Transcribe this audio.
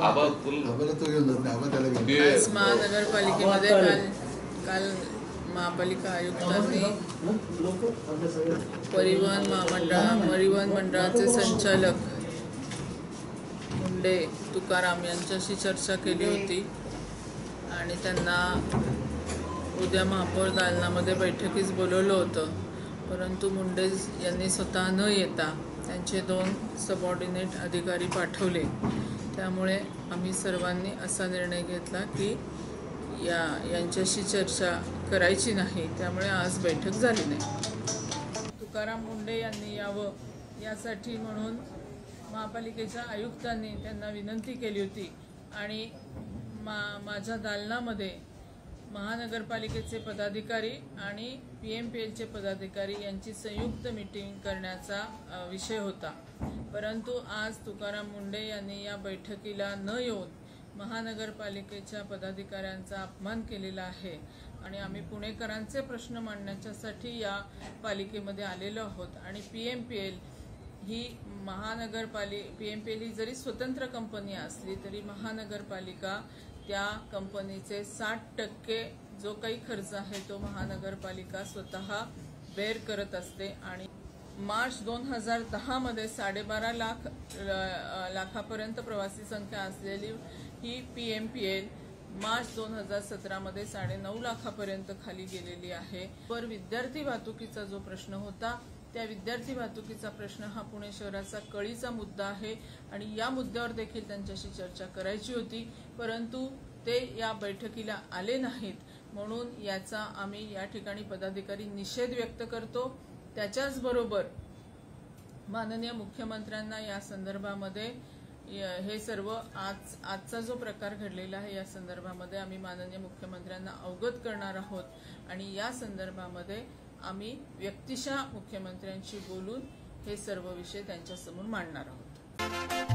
आबा बोल आम्हाला तो घेऊन जात नाही आम्हाला त्याला घेऊन ते- आज महानगरपालिकेमध्ये काल काल महापालिका आयुक्तांनी परिवहन महामंडळा परिवहन मंडळाचे संचालक मुंडे तुकाराम यांच्याशी चर्चा केली होती. आणि त्यांना उद्या महापौर दालनामध्ये बैठकीस बोलवलं होतं. परंतु मुंडे यांनी स्वतः न येता त्यांचे दोन सबऑर्डिनेट अधिकारी पाठवले. त्यामुळे आम्ही सर्वांनी असा निर्णय घेतला की या यांच्याशी चर्चा करायची नाही. त्यामुळे आज बैठक झाली नाही. तुकाराम मुंडे यांनी यावं यासाठी म्हणून महापालिकेच्या आयुक्तांनी त्यांना विनंती केली होती. आणि मा माझ्या दालनामध्ये महानगरपालिकेचे पदाधिकारी आणि पी एम पी एलचे पदाधिकारी यांची संयुक्त मीटिंग करण्याचा विषय होता. परंतु आज तुकाराम मुंडे यांनी या बैठकीला न येऊन महानगरपालिकेच्या पदाधिकाऱ्यांचा अपमान केलेला आहे आणि आम्ही पुणेकरांचे प्रश्न मांडण्याच्यासाठी या पालिकेमध्ये आलेलो आहोत. आणि पी एम पी एल ही महानगरपालिका पी एम पी एल ही जरी स्वतंत्र कंपनी असली तरी महानगरपालिका त्या कंपनीचे साठ टक्के जो काही खर्च आहे तो महानगरपालिका स्वतः बेअर करत असते आणि मार्च दोन हजार दहामध्ये साडेबारा लाख लाखापर्यंत प्रवासी संख्या असलेली ही P M P L March दोन हजार सतरामध्ये साडेनऊ लाखापर्यंत खाली गेलेली आहे. पर विद्यार्थी वाहतुकीचा जो प्रश्न होता त्या विद्यार्थी वाहतुकीचा प्रश्न हा पुणे शहराचा कळीचा मुद्दा आहे आणि या मुद्द्यावर देखील त्यांच्याशी चर्चा करायची होती. परंतु ते या बैठकीला आले नाहीत. म्हणून याचा आम्ही या ठिकाणी पदाधिकारी निषेध व्यक्त करतो. त्याच्याचबरोबर माननीय मुख्यमंत्र्यांना या संदर्भामध्ये हे सर्व आज आजचा जो प्रकार घडलेला आहे या संदर्भामध्ये आम्ही माननीय मुख्यमंत्र्यांना अवगत करणार आहोत. आणि या संदर्भामध्ये आम्ही व्यक्तिशः मुख्यमंत्र्यांशी बोलून हे सर्व विषय त्यांच्यासमोर मांडणार आहोत.